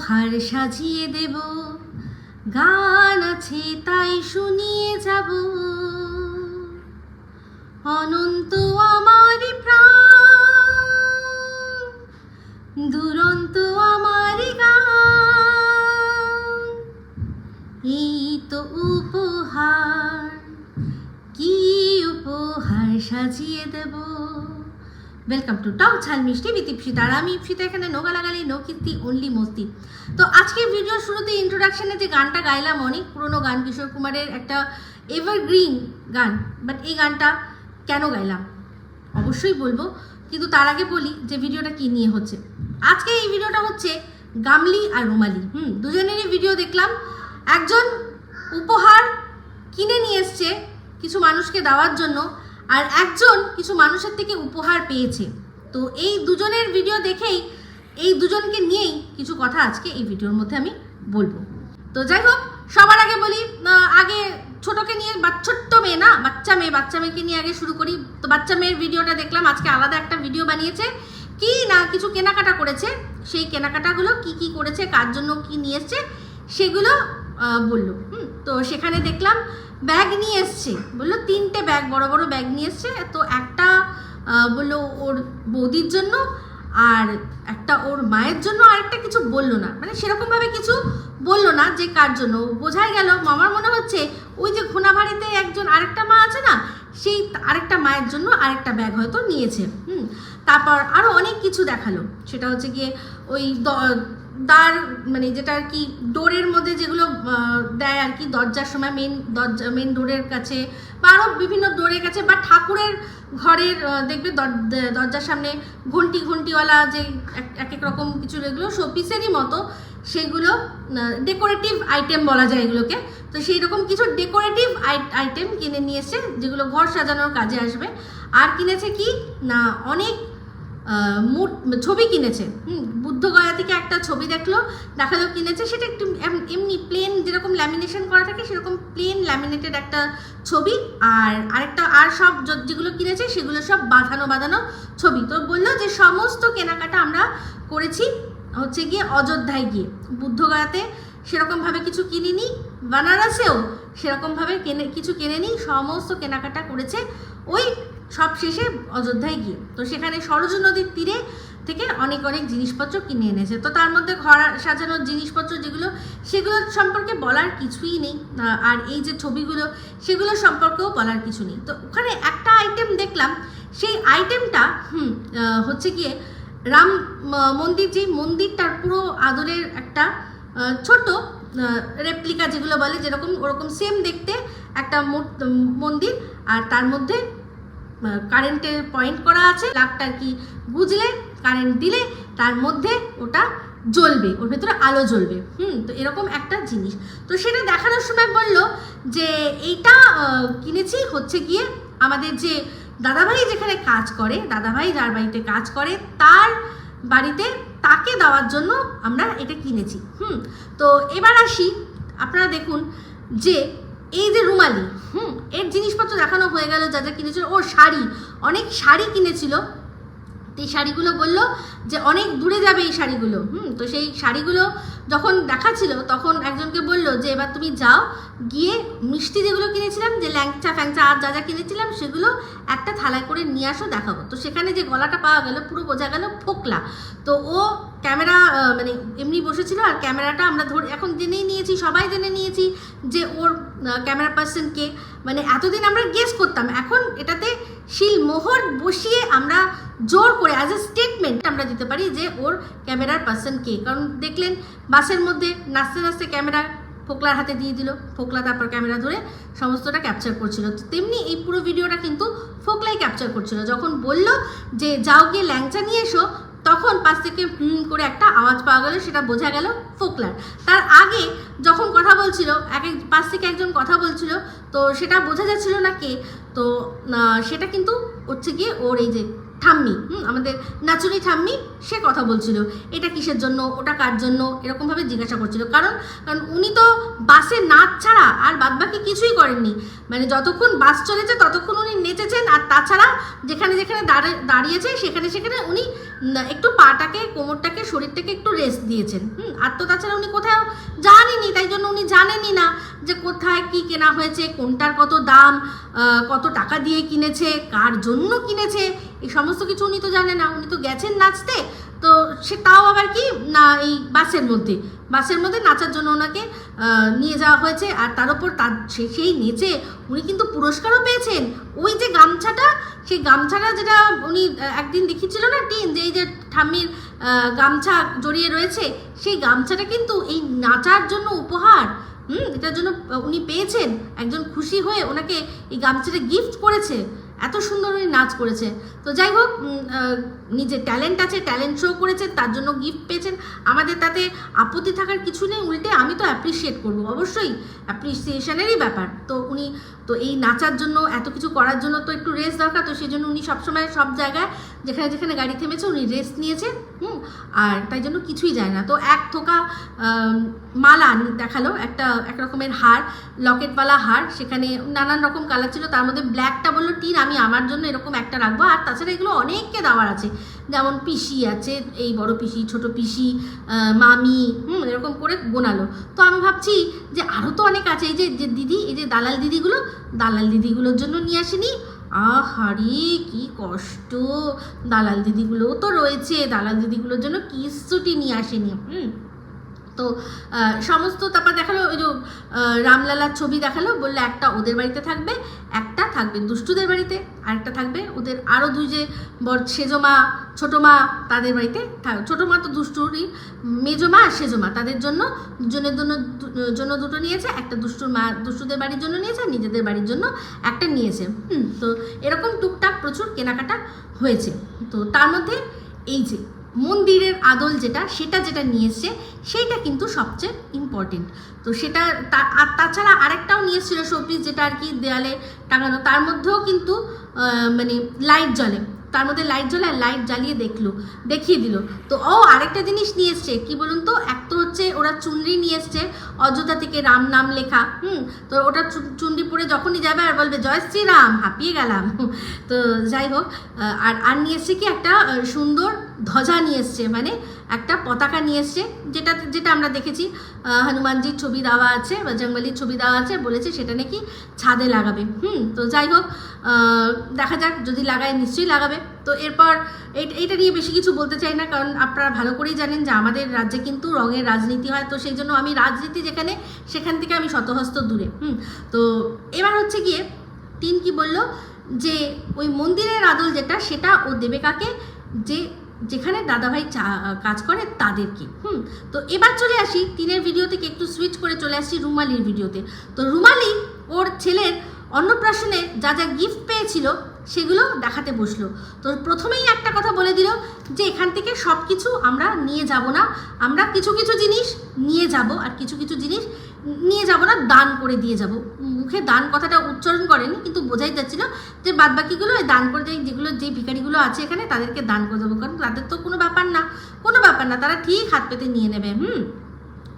উপহার সাজিয়ে দেব। গান আছে তাই শুনিয়ে যাব। অনন্ত আমার প্রাণ, দুরন্ত আমার গান। এই তো উপহার, কি উপহার সাজিয়ে দেব? ওয়েলকাম টু টাউ ঝাল মিষ্টি উইথ ইপসিতা আর আমি ইপসিতা, এখানে নো গালাগালি, নো কীর্তি অনলি মস্তি। তো আজকে ভিডিও শুরুতে ইন্ট্রোডাকশনে যে গানটা গাইলাম, অনেক পুরনো গান, কিশোর কুমারের একটা এভারগ্রিন গান বাট এই গানটা কেন গাইলাম? অবশ্যই বলব, কিন্তু তার আগে বলি যে ভিডিওটা কি নিয়ে হচ্ছে। আজকে এই ভিডিওটা হচ্ছে গামলি আর রুমালি। হুম, দুজনেরই ভিডিও দেখলাম। একজন উপহার কিনে নিয়ে এসছে কিছু মানুষকে দেওয়ার জন্য। আর একজন কিছু মানুষের থেকে উপহার পেয়েছে। তো এই দুজনের ভিডিও দেখেই, এই দুজনকে নিয়েই কিছু কথা আজকে এই ভিডিওর মধ্যে আমি বলব। তো যাই হোক, সবার আগে বলি আগে ছোটকে নিয়ে, বা ছোট্ট মেয়ে না, বাচ্চা মেয়ে, বাচ্চা মেয়েকে নিয়ে আগে শুরু করি। তো বাচ্চা মেয়ের ভিডিওটা দেখলাম, আজকে আলাদা একটা ভিডিও বানিয়েছে। কি না কিছু কেনাকাটা করেছে, সেই কেনাকাটাগুলো কি কি করেছে, কার জন্য কি নিয়ে এসছে, সেগুলো বলল। হুম, তো সেখানে দেখলাম ব্যাগ নিয়ে এসছে। বলল, তিনটে ব্যাগ, বড় বড় ব্যাগ নিয়ে এসছে। তো একটা বলল ওর বৌদির জন্য আর একটা ওর মায়ের জন্য আরেকটা কিছু বলল না। মানে সেরকমভাবে কিছু বলল না যে কার জন্য। বোঝাই গেল, মামার মনে হচ্ছে ওই যে ঘোনাবাড়িতে একজন আরেকটা মা আছে না, সেই আরেকটা মায়ের জন্য আরেকটা ব্যাগ হয়তো নিয়েছে। হুম, তারপর আরও অনেক কিছু দেখাল। সেটা হচ্ছে গিয়ে ওই দ্বার মানে যেটা আর কি, ডোরের মধ্যে যেগুলো দেয় আর কি, দরজার সময় মেন দরজা মেন ডোরের কাছে, বা আরও বিভিন্ন ডোরের কাছে, বা ঠাকুরের ঘরের দেখবে দরজার সামনে ঘন্টি, ঘন্টিওয়ালা যে এক- এক রকম কিছু এগুলো শোপিসেরই মতো সেগুলো ডেকোরেটিভ আইটেম বলা যায় এগুলোকে। তো সেই রকম কিছু ডেকোরেটিভ আইটেম কিনে নিয়ে এসে, যেগুলো ঘর সাজানোর কাজে আসবে। আর কিনেছে কি? না, অনেক ছবি কিনেছে। বুদ্ধগয়া থেকে একটা ছবি দেখল দেখাল কিনেছে। সেটা একটু এমনি প্লেন যেরকম ল্যামিনেশন করা থাকে, সেরকম প্লেন ল্যামিনেটেড একটা ছবি। আর আরেকটা, আর সব যেগুলো কিনেছে, সেগুলো সব বাঁধানো বাঁধানো ছবি। তো বলল যে, সমস্ত কেনাকাটা আমরা করেছি হচ্ছে গিয়ে অযোধ্যায় গিয়ে। বুদ্ধগয়াতে সেরকমভাবে কিছু কিনিনি, বানারসেও সেরকমভাবে কেনে, কিছু কেনেনি, সমস্ত কেনাকাটা করেছে ওই সব শেষে অযোধ্যায় গিয়ে। তো সেখানে সরজ নদীর তীরে থেকে অনেক অনেক জিনিসপত্র কিনে এনেছে। তো তার মধ্যে ঘর সাজানোর জিনিসপত্র যেগুলো, সেগুলো সম্পর্কে বলার কিছুই নেই। আর এই যে ছবিগুলো, সেগুলো সম্পর্কেও বলার কিছু নেই। তো ওখানে একটা আইটেম দেখলাম। সেই আইটেমটা হুম হচ্ছে গিয়ে রাম মন্দির যে মন্দিরটার পুরো আদরের একটা ছোট রেপ্লিকা যেগুলো বলে, যেরকম, ওরকম সেম দেখতে একটা মন্দির। আর তার মধ্যে কারেন্টের পয়েন্ট করা আছে লাকটা কি বুঝলে কারেন্ট দিলে, তার মধ্যে ওটা জ্বলবে, ওর ভেতরে আলো জ্বলবে। হুম, তো এরকম একটা জিনিস। তো সেটা দেখানোর সময় বলল যে এইটা কিনেছি, হচ্ছে গিয়ে আমাদের যে দাদাভাই যেখানে কাজ করে, দাদাভাই যার বাড়িতে কাজ করে, তার বাড়িতে তাকে দেওয়ার জন্য আমরা এটা কিনেছি। হুম, তো এবার আসি, আপনারা দেখুন যে এই যে রুমালি, হুম, এর জিনিসপত্র দেখানো হয়ে গেল যা যা কিনেছিল। ওর শাড়ি, অনেক শাড়ি কিনেছিল। এই শাড়িগুলো বলল যে অনেক দূরে যাবে এই শাড়িগুলো, হুম, তো সেই শাড়িগুলো যখন দেখাচ্ছিল, তখন একজনকে বলল যে এবার তুমি যাও, গিয়ে মিষ্টি যেগুলো কিনেছিলাম, যে ল্যাংচা ফ্যাংচা আর যা যা কিনেছিলাম, সেগুলো একটা থালায় করে নিয়ে আসো, দেখাবো। তো সেখানে যে গলাটা পাওয়া গেল, পুরো বোঝা গেল ফোকলা। তো ও ক্যামেরা মানে এমনি বসেছিল, আর ক্যামেরাটা আমরা ধরে, এখন জেনেই নিয়েছি, সবাই জেনে নিয়েছি যে ওর ক্যামেরা পার্সন কে মানে এতদিন আমরা গেস করতাম। এখন এটাতে শিল মোহর বসিয়ে আমরা জোর করে অ্যাজ এ স্টেটমেন্ট আমরা দিতে পারি যে ওর ক্যামেরার পার্সন কে। কারণ দেখলেন, বাসের মধ্যে নাচতে নাচতে ক্যামেরা ফোকলার হাতে দিয়ে দিল। ফোকলা তারপর ক্যামেরা ধরে সমস্তটা ক্যাপচার করছিল। তো তেমনি এই পুরো ভিডিওটা কিন্তু ফোকলাই ক্যাপচার করছিল। যখন বলল যে, যাও গিয়ে ল্যাংচা নিয়ে এসো তখন পাশ থেকে হুম করে একটা আওয়াজ পাওয়া গেল, সেটা বোঝা গেল ফোকলার। তার আগে যখন কথা বলছিল, এক এক পাশ থেকে একজন কথা বলছিল, তো সেটা বোঝা যাচ্ছিল না কে, তো সেটা কিন্তু হচ্ছে গিয়ে ওর এই যে ঠাম্মি, হুম, আমাদের নাচুরি ঠাম্মি সে কথা বলছিল, এটা কিসের জন্য? ওটা কার জন্য? এরকমভাবে জিজ্ঞাসা করছিল। কারণ কারণ উনি তো বাসে নাচ ছাড়া আর বাদবাকি কিছুই করেননি। মানে যতক্ষণ বাস চলেছে ততক্ষণ উনি নেচেছেন আর তাছাড়া যেখানে যেখানে দাঁড়ে, দাঁড়িয়েছে সেখানে সেখানে উনি একটু পাটাকে, কোমরটাকে, শরীরটাকে একটু রেস্ট দিয়েছেন। হুম, আর তো তাছাড়া উনি কোথাও জানেনি তাই জন্য উনি জানেনই না যে কোথায় কি কেনা হয়েছে, কোনটার কত দাম কত টাকা দিয়ে কিনেছে, কার জন্য কিনেছে, এই সমস্ত কিছু উনি তো জানে না। উনি তো গেছেন নাচতে তো সে তাও আবার কি? না, এই বাসের মধ্যে। বাসের মধ্যে নাচার জন্য ওনাকে নিয়ে যাওয়া হয়েছে। আর তার উপর তার সেই নেচে উনি কিন্তু পুরস্কারও পেয়েছেন। ওই যে গামছাটা, সেই গামছাটা যেটা উনি একদিন দেখিয়েছিল না টিন, যে এই যে ঠাম্মির গামছা জড়িয়ে রয়েছে, সেই গামছাটা কিন্তু এই নাচার জন্য উপহার, হুম? এটার জন্য উনি পেয়েছেন। একজন খুশি হয়ে ওনাকে এই গামছাটা গিফট করেছে। এত সুন্দর উনি নাচ করেছে। তো যাই হোক নিজের ট্যালেন্ট আছে ট্যালেন্ট শো করেছে, তার জন্য গিফট পেয়েছেন। আমাদের তাতে আপত্তি থাকার কিছু নেই, উল্টে আমি তো অ্যাপ্রিসিয়েট করব। অবশ্যই অ্যাপ্রিসিয়েশনেরই ব্যাপার। তো উনি, তো এই নাচার জন্য, এত কিছু করার জন্য তো একটু রেস্ট দরকার। তো সেই জন্য উনি সবসময় সব জায়গায়, যেখানে যেখানে গাড়ি থেমেছে, উনি রেস্ট নিয়েছে, হুম? আর তাই জন্য কিছুই যায় না। তো এক থোকা মালা দেখাল, একটা, এক রকমের হার লকেটওয়ালা হার। সেখানে নানান রকম কালার ছিল। তার মধ্যে ব্ল্যাকটা বলল, টিন, আমি আমার জন্য এরকম একটা রাখব। আর তাছাড়া এগুলো অনেককে দেওয়ার আছে। যেমন পিসি আছে, এই বড় পিসি, ছোট পিসি মামি, হুম, এরকম করে গোনালো। তো আমি ভাবছি যে আরও তো অনেক আছে, এই যে যে দিদি, এই যে দালাল দিদিগুলো, দালাল দিদিগুলোর জন্য নিয়ে আসেনি। আহারে কি কষ্ট। দালাল দিদিগুলোও তো রয়েছে, দালাল দিদিগুলোর জন্য কিচ্ছুটি নিয়ে আসেনি, হুম। তো সমস্ত তারপর দেখাল ওই যে রামলালার ছবি দেখাল, বলল একটা ওদের বাড়িতে থাকবে, একটা থাকবে দুষ্টুদের বাড়িতে, আরেকটা থাকবে ওদের আরও দুই যে বর, সেজো মা, ছোটো মা তাদের বাড়িতে ছোটো মা তো দুষ্টুরই, মেজো মা আর সেজো মা তাদের জন্য দুজনের জন্য জন্য দুটো নিয়েছে, একটা দুষ্টুর মা, দুষ্টুদের বাড়ির জন্য নিয়েছে, আর নিজেদের বাড়ির জন্য একটা নিয়েছে। হুম, তো এরকম টুকটাক প্রচুর কেনাকাটা হয়েছে। তো তার মধ্যে এই যে মন্দিরের আদল যেটা, সেটা যেটা নিয়ে সেইটা কিন্তু সবচেয়ে ইম্পর্টেন্ট তো সেটা আর তাছাড়া আরেকটাও নিয়ে এসেছিল শোপিস যেটা আর কি দেয়ালে টাঙানো, তার মধ্যেও কিন্তু মানে লাইট জ্বলে। তার মধ্যে লাইট জ্বলে আর লাইট জ্বালিয়ে দেখল, দেখিয়ে দিল। তো ও আরেকটা জিনিস নিয়ে এসছে, কি বলুন তো? এক তো হচ্ছে ওরা চুনরি নিয়ে এসছে, অযোধ্যা থেকে রাম নাম লেখা, হুম? তো ওটা চুনরি পরে যখনই যাবে আর বলবে, জয় শ্রীরাম, হাঁপিয়ে গেলাম। তো যাই হোক আর আর নিয়ে এসছে কি একটা সুন্দর ধ্বজা নিয়ে এসছে মানে একটা পতাকা নিয়ে এসছে, যেটা যেটা আমরা দেখেছি হনুমানজির ছবি দেওয়া আছে বা জঙ্গলির ছবি দেওয়া আছে, বলেছে সেটা নাকি ছাদে লাগাবে। হুম, তো যাই হোক দেখা যাক, যদি লাগায় নিশ্চয়ই লাগাবে। তো এরপর এই- এইটা নিয়ে বেশি কিছু বলতে চাই না, কারণ আপনারা ভালো করেই জানেন যে আমাদের রাজ্যে কিন্তু রঙের রাজনীতি হয়, তো সেই জন্য আমি রাজনীতি যেখানে, সেখান থেকে আমি শতহস্ত দূরে। হুম, তো এবার হচ্ছে গিয়ে টিন কি বলল যে ওই মন্দিরের আদল যেটা, সেটা ও দেবে কাকে? যে যেখানে দাদাভাই চা কাজ করে তাদেরকে, হুম? তো এবার চলে আসি তিনের ভিডিও থেকে, একটু সুইচ করে চলে আসি রুমালির ভিডিওতে তো। রুমালি, ওর ছেলের অন্নপ্রাশনে যা যা গিফট পেয়েছিল, সেগুলো দেখাতে বসল। তো প্রথমেই একটা কথা বলে দিল যে, এখান থেকে সব কিছু আমরা নিয়ে যাব না। আমরা কিছু কিছু জিনিস নিয়ে যাব, আর কিছু কিছু জিনিস নিয়ে যাব না, দান করে দিয়ে যাব। মুখে দান কথাটা উচ্চারণ করেনি, কিন্তু বোঝাই যাচ্ছিল যে বাদ বাকিগুলো দান করে যেই যেগুলো যে ভিখারিগুলো আছে এখানে, তাদেরকে দান করে দেবো। কারণ তাদের তো কোনো ব্যাপার না, কোনো ব্যাপার না, তারা ঠিক হাত পেতে নিয়ে নেবে, হুম?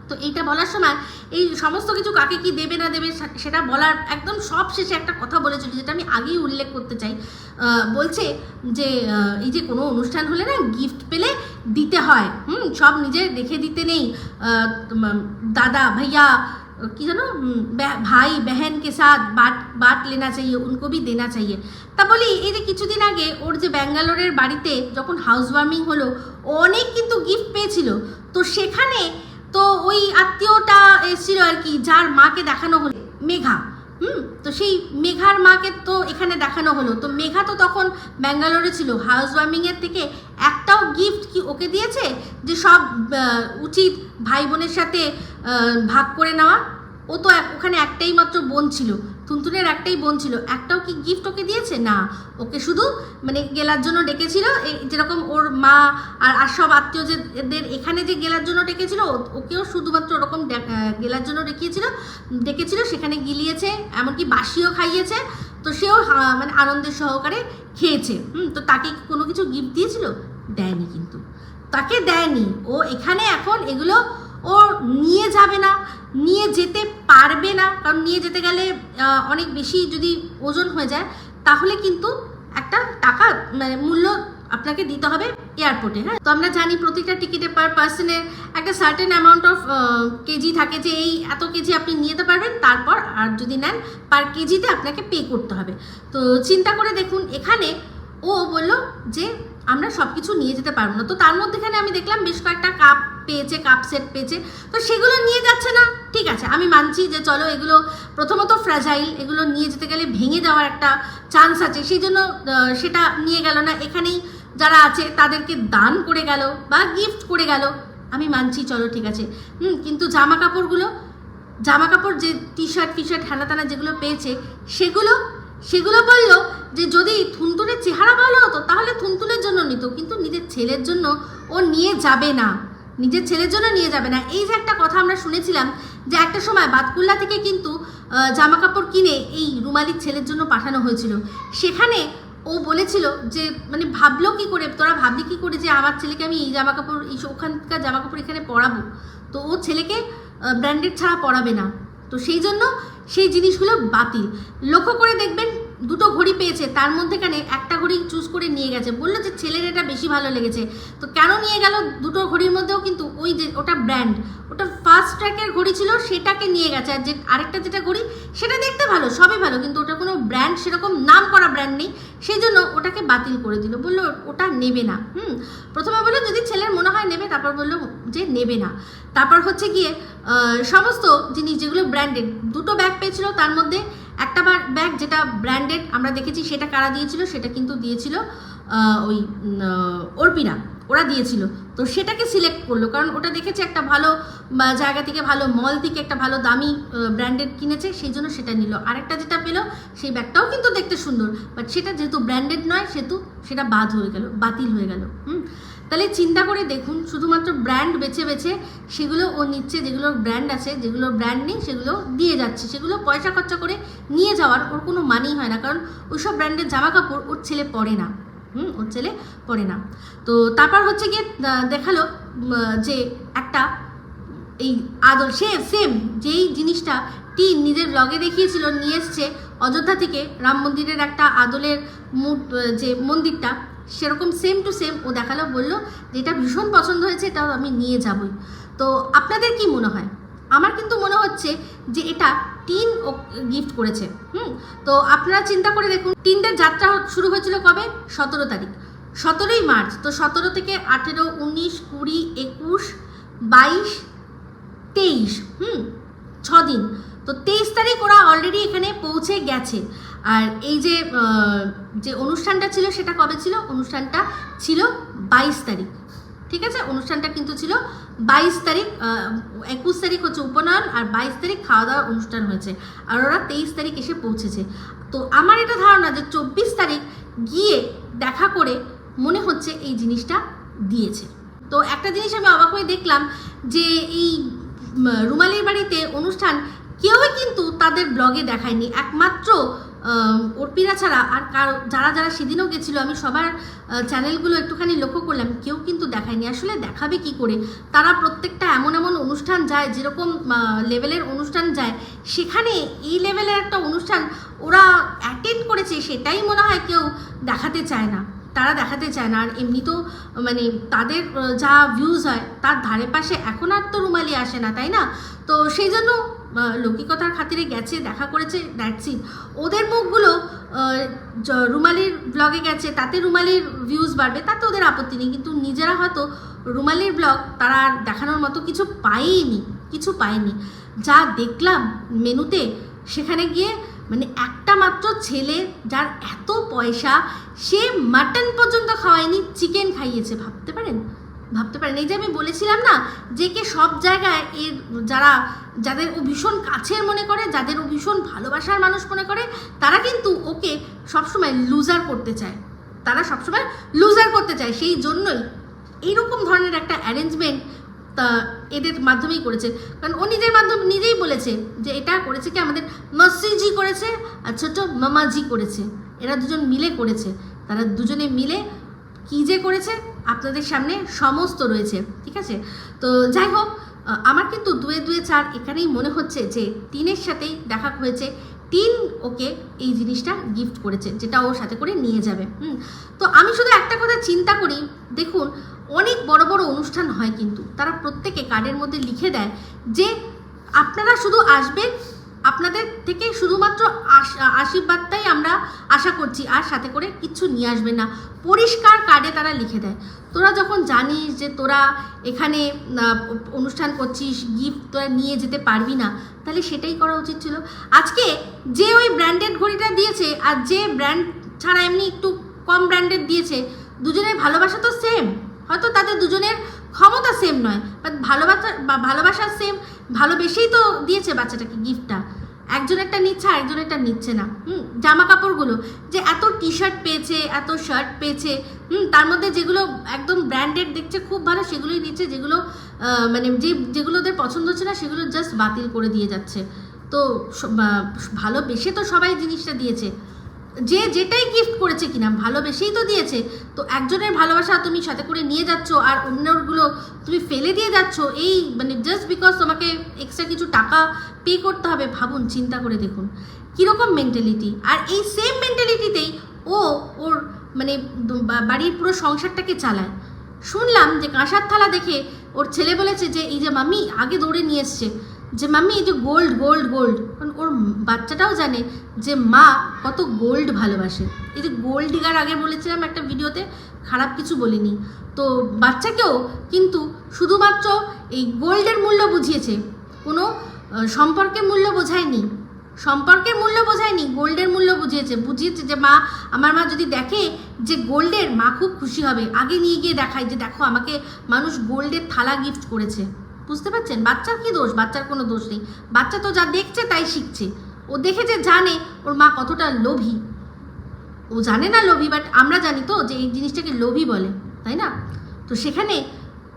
তো এইটা বলার সময় এই সমস্ত কিছু কাকে কি দেবে না দেবে সেটা বলার একদম সব শেষে একটা কথা বলেছিল, যেটা আমি আগেই উল্লেখ করতে চাই। বলছে যে এই যে কোনো অনুষ্ঠান হলে না গিফট পেলে দিতে হয়, হুম? সব নিজে রেখে দিতে নেই। দাদা, ভাইয়া কি জানো হুম, বে- ভাই बहन के साथ बांट बांट लेना चाहिए उनको भी देना चाहिए তা বলি এই যে কিছুদিন আগে ওর যে ব্যাঙ্গালোরের বাড়িতে যখন হাউস ওয়ার্মিং হলো ও অনেক কিন্তু গিফট পেয়েছিল তো সেখানে তো ওই আত্মীয়টা এসেছিল আর কি যার মাকে দেখানো হলো মেঘা হুম, তো সেই মেঘার মাকে তো এখানে দেখানো হলো। তো মেঘা তো তখন ব্যাঙ্গালোরে ছিল। হাউস ওয়ার্মিংয়ের থেকে একটাও গিফট কি ওকে দিয়েছে? যে সব উচিত ভাই বোনের সাথে ভাগ করে নেওয়া? ও তো ওখানে একটাই মাত্র বোন ছিল। তুনতুনের একটাই বোন ছিল। একটাও কি গিফট ওকে দিয়েছে? না। ওকে শুধু মানে গেলার জন্য ডেকেছিল। এই যেরকম ওর মা আর আর সব আত্মীয়দের এখানে যে গেলার জন্য ডেকেছিল ওকেও শুধুমাত্র ওরকম গেলার জন্য ডেকেছিল ডেকেছিল, সেখানে গিলিয়েছে, এমনকি বাসিও খাইয়েছে। তো সেও মানে আনন্দের সহকারে খেয়েছে। হুম, তো তাকে কোনো কিছু গিফট দিয়েছিল? দেয়নি কিন্তু। তাকে দেয়নি। ও এখানে এখন এগুলো ও নিয়ে যাবে না, নিয়ে যেতে পারবে না। কারণ নিয়ে যেতে গেলে অনেক বেশি যদি ওজন হয়ে যায়, তাহলে কিন্তু একটা টাকা মানে মূল্য আপনাকে দিতে হবে এয়ারপোর্টে হ্যাঁ? তো আমরা জানি প্রতিটা টিকিটে পার পার্সনের একটা সার্টেন অ্যামাউন্ট অফ কেজি থাকে যে এই এত কেজি আপনি নিয়ে যেতে পারবেন, তারপর আর যদি নেন পার কেজিতে আপনাকে পে করতে হবে। তো চিন্তা করে দেখুন, এখানে ও বলল যে আমরা সব কিছু নিয়ে যেতে পারব না। তো তার মধ্যেখানে আমি দেখলাম বেশ কয়েকটা কাপ পেয়েছে কাপ সেট পেয়েছে। তো সেগুলো নিয়ে যাচ্ছে না। ঠিক আছে, আমি মানছি যে চলো এগুলো প্রথমত ফ্রাজাইল এগুলো নিয়ে যেতে গেলে ভেঙে যাওয়ার একটা চান্স আছে। সেই জন্য সেটা নিয়ে গেল না। এখানেই যারা আছে তাদেরকে দান করে গেল বা গিফট করে গেল। আমি মানছি, চলো ঠিক আছে। হুম, কিন্তু জামা কাপড়গুলো জামা কাপড় যে টি শার্ট ফি শার্ট হ্যানা যেগুলো পেয়েছে, সেগুলো সেগুলো বলল যে যদি থুনতুনের চেহারা ভালো হতো, তাহলে থুনতুনের জন্য নিত, কিন্তু নিজের ছেলের জন্য ও নিয়ে যাবে না। নিজের ছেলের জন্য নিয়ে যাবে না। এই যে একটা কথা আমরা শুনেছিলাম যে একটা সময় বাতকুল্লা থেকে কিন্তু জামা কাপড় কিনে এই রুমালির ছেলের জন্য পাঠানো হয়েছিল। সেখানে ও বলেছিল যে মানে ভাবলো কি করে, তোরা ভাবলি কি করে যে আমার ছেলেকে আমি এই জামা কাপড় এই ওখানকার জামা কাপড় এখানে পরাবো। তো ও ছেলেকে ব্র্যান্ডেড ছাড়া পরাবে না। তো সেই জন্য সেই জিনিসগুলো বাতিল। লক্ষ্য করে দেখবেন দুটো ঘড়ি পেয়েছে, তার মধ্যেখানে একটা ঘড়ি চুজ করে নিয়ে গেছে? বলল যে ছেলের এটা বেশি ভালো লেগেছে। তো কেন নিয়ে গেল? দুটো ঘড়ির মধ্যেও কিন্তু ওই যে ওটা ব্র্যান্ড ওটা ফার্স্ট ট্র্যাকের ঘড়ি ছিল, সেটাকে নিয়ে গেছে। আর যে আরেকটা যেটা ঘড়ি, সেটা দেখতে ভালো, সবই ভালো, কিন্তু ওটা কোনো ব্র্যান্ড সেরকম নাম করা ব্র্যান্ড নেই। সেই জন্য ওটাকে বাতিল করে দিল। বলল, ওটা নেবে না। হুম। প্রথমে বলল, যদি ছেলের মনে হয় নেবে, তারপর বলল, যে নেবে না। তারপর হচ্ছে গিয়ে সমস্ত জিনিস যেগুলো ব্র্যান্ডেড দুটো ব্যাগ পেয়েছিল তার মধ্যে একটা ব্যাগ যেটা ব্র্যান্ডেড আমরা দেখেছি, সেটা কারা দিয়েছিল? সেটা কিন্তু দিয়েছিল ওই অর্পিনা। ওরা দিয়েছিল। তো সেটাকে সিলেক্ট করল, কারণ ওটা দেখেছে একটা ভালো জায়গা থেকে ভালো মল থেকে একটা ভালো, দামি ব্র্যান্ডেড কিনেছে, সেই জন্য সেটা নিল। আরেকটা যেটা পেল, সেই ব্যাগটাও কিন্তু দেখতে সুন্দর। বাট সেটা যেহেতু ব্র্যান্ডেড নয়, সেহেতু সেটা বাদ হয়ে গেল, বাতিল হয়ে গেল। হুম? তাহলে চিন্তা করে দেখুন, শুধুমাত্র ব্র্যান্ড বেছে বেছে সেগুলো ও নিচ্ছে, যেগুলো ব্র্যান্ড আছে, যেগুলো ব্র্যান্ড নেই, সেগুলো দিয়ে যাচ্ছে। সেগুলো পয়সা খরচা করে নিয়ে যাওয়ার ওর কোনো মানেই হয় না, কারণ ওইসব ব্র্যান্ডের জামা কাপড় ওর ছেলে পরে না। হুম, ওর ছেলে পরে না। তো তারপর হচ্ছে গিয়ে দেখাল যে একটা এই আদল সে সেম যেই জিনিসটা টিন নিজের ব্লগে দেখিয়েছিল, নিয়ে এসছে অযোধ্যা থেকে রাম মন্দিরের একটা আদলের যে মন্দিরটা। সেরকম সেম টু সেম ও দেখাল, বলল যে এটা ভীষণ পছন্দ হয়েছে, এটাও আমি নিয়ে যাবই। তো আপনাদের কি মনে হয়? আমার কিন্তু মনে হচ্ছে যে এটা টিন ও গিফট করেছে, হুম? তো আপনারা চিন্তা করে দেখুন, টিনদের যাত্রা শুরু হয়েছিল কবে? সতেরো তারিখ। সতেরোই মার্চ, তো সতেরো থেকে আঠেরো, উনিশ, কুড়ি, একুশ, বাইশ, তেইশ, হুম? ছ দিন তো তেইশ তারিখ ওরা অলরেডি এখানে পৌঁছে গেছে। আর এই যে যে অনুষ্ঠানটা ছিল, সেটা কবে ছিল? অনুষ্ঠানটা ছিল বাইশ তারিখ। ঠিক আছে? অনুষ্ঠানটা কিন্তু ছিল বাইশ তারিখ একুশ তারিখ হচ্ছে উপনয়ন আর বাইশ তারিখ খাওয়া দাওয়ার অনুষ্ঠান হয়েছে। আর ওরা তেইশ তারিখ এসে পৌঁছেছে। তো আমার এটা ধারণা যে চব্বিশ তারিখ গিয়ে দেখা করে মনে হচ্ছে এই জিনিসটা দিয়েছে। তো একটা জিনিস আমি অবাক হয়ে দেখলাম যে এই রুমালির বাড়িতে অনুষ্ঠান কেউই কিন্তু তাদের ব্লগে দেখায়নি। একমাত্র আহ, অর্পিতা ছাড়া আর কারও যারা যারা সেদিনও গেছিল আমি সবার চ্যানেলগুলো একটুখানি লক্ষ্য করলাম কেউ কিন্তু দেখায়নি। আসলে দেখাবে কি করে? তারা প্রত্যেকটা এমন এমন অনুষ্ঠান যায় যেরকম লেভেলের অনুষ্ঠান যায় সেখানে এই লেভেলের একটা অনুষ্ঠান ওরা অ্যাটেন্ড করেছে সেটাই মনে হয় কেউ দেখাতে চায় না। তারা দেখাতে চায় না। আর এমনিতেও মানে তাদের যা ভিউজ হয় তার ধারে পাশে এখন আর তো রুমালি আসে না তাই না? তো সেই জন্য লৌকিকতার খাতিরে গেছে, দেখা করেছে দ্যাটস ওদের মুখগুলো রুমালির ব্লগে গেছে, তাতে রুমালির ভিউজ বাড়বে, তাতে ওদের আপত্তি নেই। কিন্তু নিজেরা হয়তো রুমালির ব্লগ তারা দেখানোর মতো কিছু পায়নি কিছু পায়নি। যা দেখলাম মেনুতে, সেখানে গিয়ে মানে একটা মাত্র ছেলে যার এত পয়সা, সে মাটন পর্যন্ত খাওয়ায়নি চিকেন খাইয়েছে, ভাবতে পারেন? ভাবতে পারেন। এই যে আমি বলেছিলাম না যে কে সব জায়গায় এর যারা, যাদের ও ভীষণ কাছের মনে করে, যাদের ও ভীষণ ভালোবাসার মানুষ মনে করে, তারা কিন্তু ওকে সবসময় লুজার করতে চায়। তারা সবসময় লুজার করতে চায়। সেই জন্যই এইরকম ধরনের একটা অ্যারেঞ্জমেন্ট তা এদের মাধ্যমেই করেছে। কারণ ও নিজের মাধ্যমে নিজেই বলেছে যে এটা করেছে কি আমাদের মসিজি করেছে আর ছোট মামাজি করেছে। এরা দুজন মিলে করেছে। তারা দুজনে মিলে কি যে করেছে? আপনাদের সামনে সমস্ত রয়েছে, ঠিক আছে? তো যাই হোক আমার কিন্তু দুয়ে দুয়ে চার এখানেই মনে হচ্ছে যে তিনের সাথেই দেখা হয়েছে। তিন ওকে এই জিনিসটা গিফট করেছে, যেটা ওর সাথে করে নিয়ে যাবে, হুম? তো আমি শুধু একটা কথা চিন্তা করি, দেখুন, অনেক বড় বড় অনুষ্ঠান হয় কিন্তু, তারা প্রত্যেকে কার্ডের মধ্যে লিখে দেয় যে আপনারা শুধু আসবেন আপনাদের থেকে শুধুমাত্র আশ- আশীর্বাদটাই আমরা আশা করছি। আর সাথে করে কিচ্ছু নিয়ে আসবে না। পরিষ্কার কার্ডে তারা লিখে দেয়। তোরা যখন জানিস যে তোরা এখানে অনুষ্ঠান করছিস গিফট তোরা নিয়ে যেতে পারবি না, তাহলে সেটাই করা উচিত ছিল। আজকে যে ওই ব্র্যান্ডেড ঘড়িটা দিয়েছে আর যে ব্র্যান্ড ছাড়া এমনি একটু কম ব্র্যান্ডেড দিয়েছে, দুজনের ভালোবাসা তো সেম হয়তো তাদের দুজনের ক্ষমতা সেম নয় বাট ভালোবাসা ভালোবাসা সেম ভালোবেসেই তো দিয়েছে বাচ্চাটাকে গিফটটা একজন একটা নিচ্ছে আর একটা নিচ্ছে না। হুম জামা কাপড়গুলো যে এত টি শার্ট পেয়েছে, এত শার্ট পেয়েছে, হুম, তার মধ্যে যেগুলো একদম ব্র্যান্ডেড দেখছে খুব ভালো, সেগুলোই দিচ্ছে যেগুলো মানে যে যেগুলো ওদের পছন্দ হচ্ছে না, সেগুলো জাস্ট বাতিল করে দিয়ে যাচ্ছে। তো ভালোবেসে তো সবাই জিনিসটা দিয়েছে। যে যেটাই গিফট করেছে কিনা, ভালোবেসেই তো দিয়েছে। তো একজনের ভালোবাসা তুমি সাথে করে নিয়ে যাচ্ছ আর অন্যগুলো তুমি ফেলে দিয়ে যাচ্ছ, এই মানে জাস্ট বিকজ তোমাকে এক্সট্রা কিছু টাকা পে করতে হবে ভাবুন, চিন্তা করে দেখুন। কীরকম মেন্টালিটি আর এই সেম মেন্টালিটিতেই ও ওর মানে বাড়ির পুরো সংসারটাকে চালায়। শুনলাম যে কাঁসার থালা দেখে ওর ছেলে বলেছে যে, এই যে মাম্মি, আগে দৌড়ে নিয়ে এসছে। যে মাম্মি, এই যে গোল্ড গোল্ড গোল্ড কারণ ওর বাচ্চাটাও জানে যে মা কত গোল্ড ভালোবাসে। এই যে গোল্ড ডিগার আগে বলেছিলাম একটা ভিডিওতে, খারাপ কিছু বলিনি। তো বাচ্চাকেও কিন্তু শুধুমাত্র এই গোল্ডের মূল্য বুঝিয়েছে। কোনো সম্পর্কের মূল্য বোঝায়নি। সম্পর্কের মূল্য বোঝায়নি, গোল্ডের মূল্য বুঝিয়েছে। বুঝিয়েছে যে, মা, আমার মা যদি দেখে যে গোল্ডের, মা খুব খুশি হবে। আগে নিয়ে গিয়ে দেখায় যে, দেখো, আমাকে মানুষ গোল্ডের থালা গিফট করেছে। বুঝতে পারছেন? বাচ্চার কি দোষ? বাচ্চার কোনো দোষ নেই। বাচ্চা তো যা দেখছে তাই শিখছে। ও দেখেছে জানে ওর মা কতটা লোভী। ও জানে না লোভী বাট আমরা জানি তো যে এই জিনিসটাকে লোভী বলে, তাই না? তো সেখানে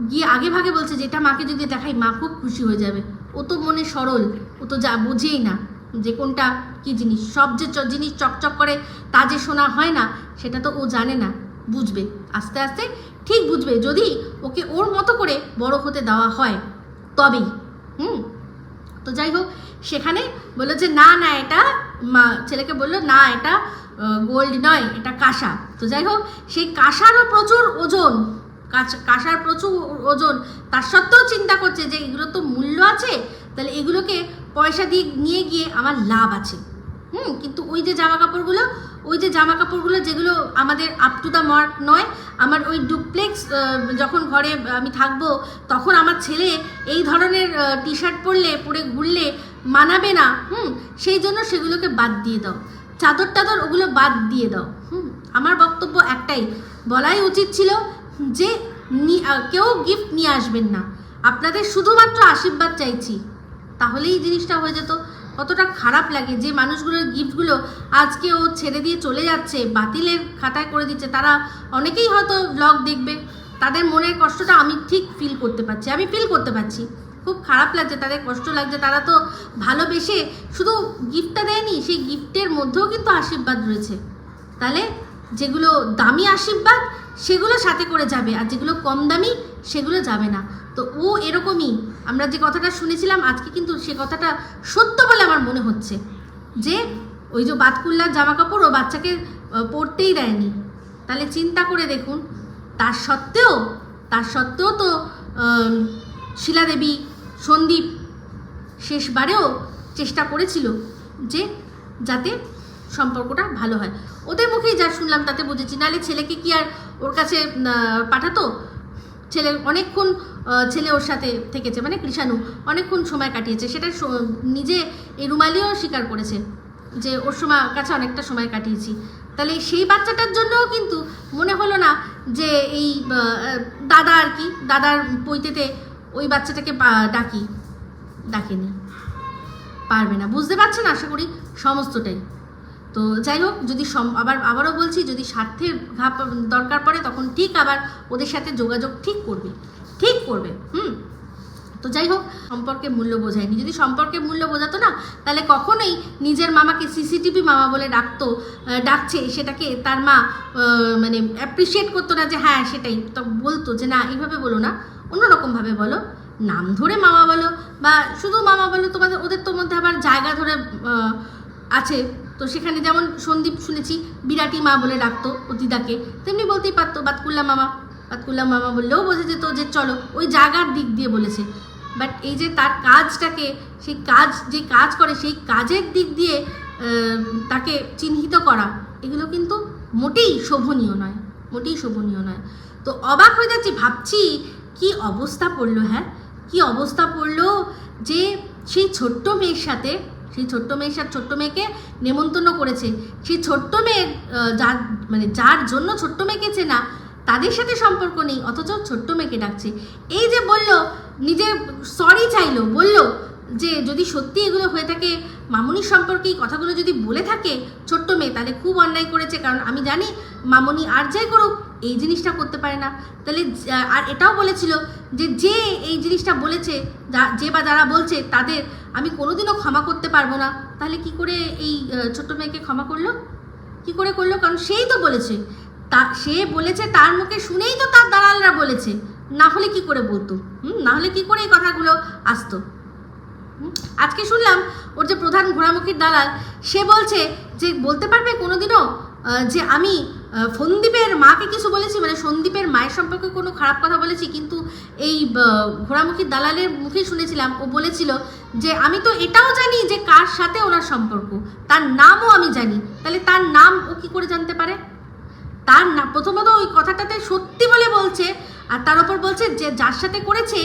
গিয়ে আগে ভাগে বলছে যেটা মাকে যদি দেখাই, মা খুব খুশি হয়ে যাবে। ও তো মনে সরল, ও তো যা বোঝেই না যে কোনটা কি জিনিস। সব যে জিনিস চকচক করে, তা যে শোনা হয় না, সেটা তো ও জানে না, বুঝবে। আস্তে আস্তে ঠিক বুঝবে। যদি ওকে ওর মতো করে বড় হতে দেওয়া হয় তবেই। হুম? তো যাই হোক, সেখানে বলল যে, না না, এটা মা ছেলেকে বলল, না, এটা গোল্ড নয়, এটা কাঁসা। তো যাই হোক, সেই কাঁসারও প্রচুর ওজন কাঁসার প্রচুর ওজন। তার সত্ত্বেও চিন্তা করছে যে এগুলো তো মূল্য আছে, তাহলে এগুলোকে পয়সা দিয়ে নিয়ে গিয়ে আমার লাভ আছে। হুম? কিন্তু ওই যে জামা কাপড়গুলো ওই যে জামা কাপড়গুলো যেগুলো আমাদের আপ টু দ্য মার্ক নয়, আমার ওই ডুপ্লেক্স যখন ঘরে আমি থাকব, তখন আমার ছেলে এই ধরনের টি শার্ট পরলে, পরে ঘুরলে মানাবে না, হুম? সেই জন্য সেগুলোকে বাদ দিয়ে দাও। চাদর টাদর ওগুলো বাদ দিয়ে দাও, হুম? আমার বক্তব্য একটাই, বলাই উচিত ছিল যে কেউ গিফট নিয়ে আসবেন না। আপনাদের শুধুমাত্র আশীর্বাদ চাইছি, তাহলেই জিনিসটা হয়ে যেত। কতটা খারাপ লাগে। যে মানুষগুলোর গিফটগুলো আজকে ও ছেড়ে দিয়ে চলে যাচ্ছে, বাতিলের খাতায় করে দিচ্ছে, তারা অনেকেই হয়তো ব্লগ দেখবে। তাদের মনের কষ্টটা আমি ঠিক ফিল করতে পারছি, আমি ফিল করতে পারছি। খুব খারাপ লাগছে, তাদের কষ্ট লাগছে। তারা তো ভালোবেসে শুধু গিফটটা দেয়নি, সেই গিফটের মধ্যেও কিন্তু আশীর্বাদ রয়েছে। তাহলে যেগুলো দামি আশীর্বাদ, সেগুলো সাথে করে যাবে। আর যেগুলো কম দামি, সেগুলো যাবে না। তো ও এরকমই। আমরা যে কথাটা শুনেছিলাম, আজকে কিন্তু সে কথাটা সত্য বলে আমার মনে হচ্ছে। যে ওই যে বাতকুল্লার জামা কাপড় ও বাচ্চাকে পরতেই দেয়নি। তাহলে চিন্তা করে দেখুন, তার সত্ত্বেও তার সত্ত্বেও তো শিলাদেবী সন্দীপ শেষবারেও চেষ্টা করেছিল যে যাতে সম্পর্কটা ভালো হয়। ওদের মুখেই যা শুনলাম তাতে বুঝেছি। নাহলে ছেলেকে কি আর ওর কাছে পাঠাতো? ছেলে অনেকক্ষণ ছেলে ওর সাথে থেকেছে মানে কৃষাণু, অনেকক্ষণ সময় কাটিয়েছে। সেটা নিজে এই রুমালিও স্বীকার করেছে যে, ওর সময় কাছে অনেকটা সময় কাটিয়েছি। তাহলে সেই বাচ্চাটার জন্যও কিন্তু মনে হলো না যে, এই দাদা আর কি, দাদার পৈতেতে ওই বাচ্চাটাকে ডাকি, ডাকেনি। পারবে না। বুঝতে পারছেন? আশা করি সমস্তটাই। তো যাই হোক, যদি আবার, আবারও বলছি, যদি স্বার্থের ঘাপ দরকার পড়ে, তখন ঠিক আবার ওদের সাথে যোগাযোগ ঠিক করবে। ঠিক করবে, হুম? তো যাই হোক, সম্পর্কে মূল্য বোঝায়নি। যদি সম্পর্কে মূল্য বোঝাতো না, তাহলে কখনোই নিজের মামাকে সিসিটিভি মামা বলে ডাকতো ডাকছে, সেটাকে তার মা মানে অ্যাপ্রিসিয়েট করতো না যে হ্যাঁ সেটাই। তো বলতো যে, না, এইভাবে বলো না। অন্যরকমভাবে বলো। নাম ধরে মামা বলো, বা শুধু মামা বলো, তোমাদের, ওদের তো মধ্যে আবার জায়গা ধরে আছে। তো সেখানে যেমন সন্দীপ শুনেছি, বিরাটি মা বলে ডাকতো ও দিদাকে। তেমনি বলতেই পারতো, বাতকুল্লা মামা। বাতকুল্লা মামা বললেও বোঝা যেত যে চলো, ওই জায়গার দিক দিয়ে বলেছে। বাট এই যে তার কাজটাকে, সেই কাজ, যে কাজ করে, সেই কাজের দিক দিয়ে তাকে চিহ্নিত করা, এগুলো কিন্তু মোটেই শোভনীয় নয়, মোটেই শোভনীয় নয়। তো অবাক হয়ে যাচ্ছি, ভাবছি কি অবস্থা পড়ল হ্যাঁ? কি অবস্থা পড়ল যে সেই ছোট্ট মেয়ের সাথে সেই ছোট্ট মেয়ের সাথে ছোট্ট মেয়েকে নেমন্তন্ন করেছে। সেই ছোট্ট মেয়ের যার মানে যার জন্য ছোট্ট মেয়েকে চেনা, তাদের সাথে সম্পর্ক নেই, অথচ ছোট্ট মেয়েকে ডাকছে। এই যে বলল নিজে সরি চাইলো, বলল যে যদি সত্যি এগুলো হয়ে থাকে, মামুনির সম্পর্কে এই কথাগুলো যদি বলে থাকে ছোট্ট মেয়ে, তাহলে খুব অন্যায় করেছে। কারণ আমি জানি মামুনি আর যাই করুক, এই জিনিসটা করতে পারে না। তাহলে আর এটাও বলেছিল যে যে এই জিনিসটা বলেছে, যা- যে বা যারা বলছে, তাদের আমি কোনোদিনও ক্ষমা করতে পারব না। তাহলে কি করে এই ছোট্ট মেয়েকে ক্ষমা করল? কি করে করল? কারণ সেই তো বলেছে। তা, সে বলেছে তার মুখে শুনেই তো তার দালালরা বলেছে। না হলে কি করে বলতো? হুম? না হলে কি করে এই কথাগুলো আসতো? আজকে শুনলাম ওর যে প্রধান ঘোড়ামুখীর দালাল, সে বলছে যে বলতে পারবে কোনোদিনও যে আমি সন্দীপের মাকে কিছু বলেছি মানে সন্দীপের মায়ের সম্পর্কে কোনো খারাপ কথা বলেছি কিন্তু এই আহ, ঘোড়ামুখীর দালালের মুখে শুনেছিলাম ও বলেছিল যে আমি তো এটাও জানি যে কার সাথে ওনার সম্পর্ক তার নামও আমি জানি তাহলে তার নাম ও কি করে জানতে পারে? তার না প্রথমত ওই কথাটাতে সত্যি বলে বলছে আর তার ওপর বলছে যে যার সাথে করেছে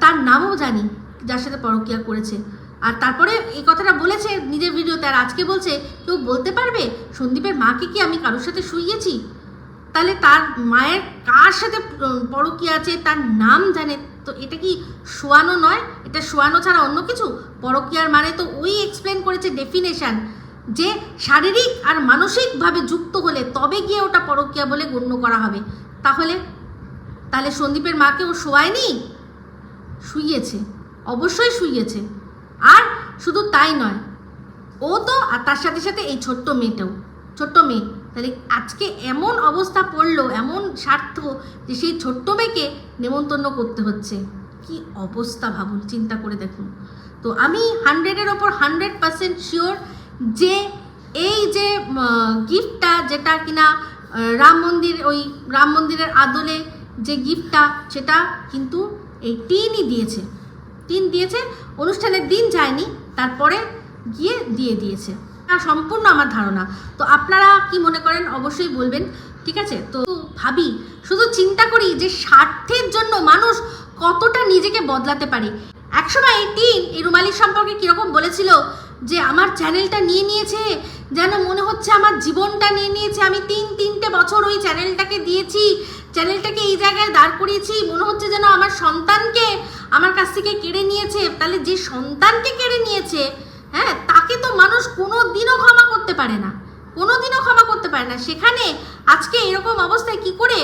তার নামও জানি যার সাথে পরকিয়া করেছে। আর তারপরে এই কথাটা বলেছে নিজের ভিডিওতে আর আজকে বলছে কেউ বলতে পারবে? সন্দীপের মাকে কি আমি কারোর সাথে শুইয়েছি? তাহলে তার মায়ের কার সাথে উম, পরকীয়া আছে তার নাম জানে। তো এটা কি শোয়ানো নয়? এটা শোয়ানো ছাড়া অন্য কিছু? পরকীয়ার মানে তো ওই এক্সপ্লেন করেছে ডেফিনেশন যে শারীরিক আর মানসিকভাবে যুক্ত হলে তবে গিয়ে ওটা পরকীয়া বলে গণ্য করা হবে। তাহলে তাহলে সন্দীপের মাকে ও শোয়ায়নি? শুইয়েছে। অবশ্যই শুইয়েছে। আর শুধু তাই নয়, ও তো আর তার সাথে সাথে এই ছোট্ট মেয়েটাও। ছোট্ট মেয়ে। তাহলে আজকে এমন অবস্থা পড়ল, এমন স্বার্থ যে সেই ছোট্ট মেয়েকে নেমন্তন্ন করতে হচ্ছে। কি অবস্থা ভাবুন, চিন্তা করে দেখুন। তো আমি হান্ড্রেডের ওপর হান্ড্রেড পার্সেন্ট শিওর যে এই যে গিফটটা যেটা কিনা রাম মন্দির, ওই রাম মন্দিরের আদলে যে গিফটটা সেটা কিন্তু এই টিনই দিয়েছে। টিন দিয়েছে, অনুষ্ঠানের দিন যায়নি, তারপরে গিয়ে দিয়ে দিয়েছে। সম্পূর্ণ আমার ধারণা। তো আপনারা কি মনে করেন অবশ্যই বলবেন, ঠিক আছে? তো ভাবি, শুধু চিন্তা করি যে স্বার্থের জন্য মানুষ কতটা নিজেকে বদলাতে পারে। একসময় এই টিন এই রুমালির সম্পর্কে কীরকম বলেছিল যে আমার চ্যানেলটা নিয়ে নিয়েছে, যেন মনে হচ্ছে আমার জীবনটা নিয়ে নিয়েছে। আমি তিন, তিনটে বছর ওই চ্যানেলটাকে দিয়েছি, চ্যানেলটাকে এই জায়গায় দাঁড় করিয়েছি। মনে হচ্ছে যেন আমার সন্তানকে আমার কাছ থেকে কেড়ে নিয়েছে। তাহলে যে সন্তানকে কেড়ে নিয়েছে হ্যাঁ তাকে তো মানুষ কোনো দিনও ক্ষমা করতে পারে না। কোনো দিনও ক্ষমা করতে পারে না। সেখানে আজকে এরকম অবস্থায় কি করে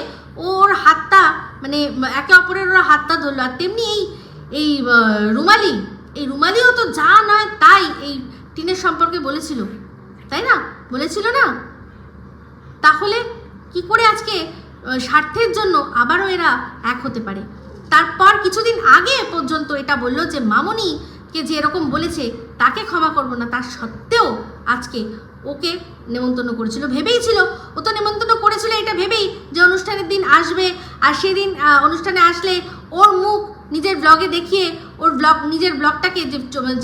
ওর হাতটা মানে একে অপরের ওরা হাতটা ধরলো। আর তেমনি এই এই রুমালি, এই রুমালিও তো যা নয়, তাই এই টিনের সম্পর্কে বলেছিল, তাই না? বলেছিল না? তাহলে কি করে আজকে স্বার্থের জন্য আবারও এরা এক হতে পারে? তারপর কিছুদিন আগে পর্যন্ত এটা বলল যে, মামনিকে যে এরকম বলেছে, তাকে ক্ষমা করব না। তার সত্ত্বেও আজকে ওকে নেমন্তন্ন করেছিল। ভেবেই ছিল, ও তো নেমন্তন্ন করেছিল এটা ভেবেই যে অনুষ্ঠানের দিন আসবে। আর সেদিন অনুষ্ঠানে আসলে ওর মুখ নিজের ব্লগে দেখিয়ে, ওর ব্লগ নিজের ব্লগটাকে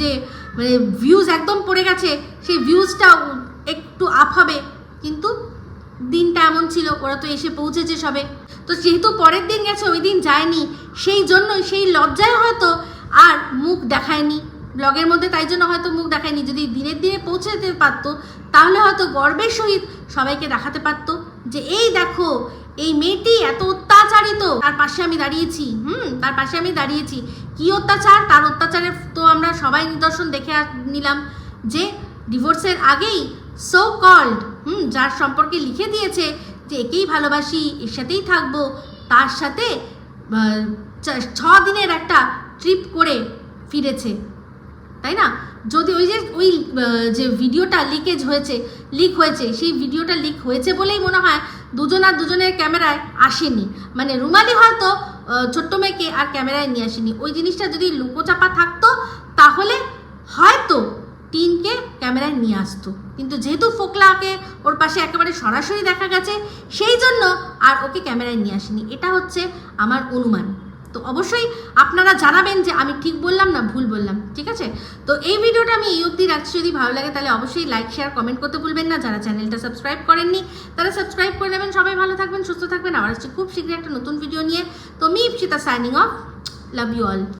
যে মানে ভিউজ একদম পড়ে গেছে, সেই ভিউজটা একটু আপ হবে। কিন্তু দিনটা এমন ছিল, ওরা তো এসে পৌঁছেছে সবে। তো যেহেতু পরের দিন গেছে, ওই দিন যায়নি, সেই জন্যই, সেই লজ্জায় হয়তো আর মুখ দেখায়নি। ব্লগের মধ্যে তাই জন্য হয়তো মুখ দেখায়নি, যদি দিনের দিনে পৌঁছে যেতে পারতো, তাহলে হয়তো গর্বের সহিত সবাইকে দেখাতে পারতো। যে এই দেখো, এই মেয়েটি এত অত্যাচারিত। তার পাশে আমি দাঁড়িয়েছি, হুম, তার পাশে আমি দাঁড়িয়েছি। কি অত্যাচার? তার অত্যাচারের তো আমরা সবাই নিদর্শন দেখে নিলাম যে ডিভোর্সের আগেই সো কল্ড হুম, যার সম্পর্কে লিখে দিয়েছে যে একেই ভালোবাসি, এর সাথেই থাকব। তার সাথে ছ দিনের একটা ট্রিপ করে ফিরেছে। তাই না? যদি ওই যে ওই যে ভিডিওটা লিকেজ হয়েছে লিক হয়েছে, সেই ভিডিওটা লিক হয়েছে বলেই মনে হয় দুজন আর দুজনের ক্যামেরায় আসেনি। মানে রুমালি হয়তো ছোট্ট মেয়েকে আর ক্যামেরায় নিয়ে আসেনি। ওই জিনিসটা যদি লুকোচাপা থাকতো, তাহলে হয়তো টিনকে ক্যামেরায় নিয়ে আসতো। কিন্তু যেহেতু ফোকলাকে ওর পাশে একেবারে সরাসরি দেখা গেছে, সেই জন্য আর ওকে ক্যামেরায় নিয়ে আসেনি। এটা হচ্ছে আমার অনুমান। তো অবশ্যই আপনারা জানাবেন যে আমি ঠিক বললাম না ভুল বললাম, ঠিক আছে? তো এই ভিডিওটা আমি এই অবধি রাখছি। যদি ভালো লাগে তাহলে অবশ্যই লাইক শেয়ার কমেন্ট করতে ভুলবেন না। যারা চ্যানেলটা সাবস্ক্রাইব করেননি, তারা সাবস্ক্রাইব করে নেবেন। সবাই ভালো থাকবেন, সুস্থ থাকবেন। আবার আসছে খুব শীঘ্রই একটা নতুন ভিডিও নিয়ে। তো me Ipsita signing off love you all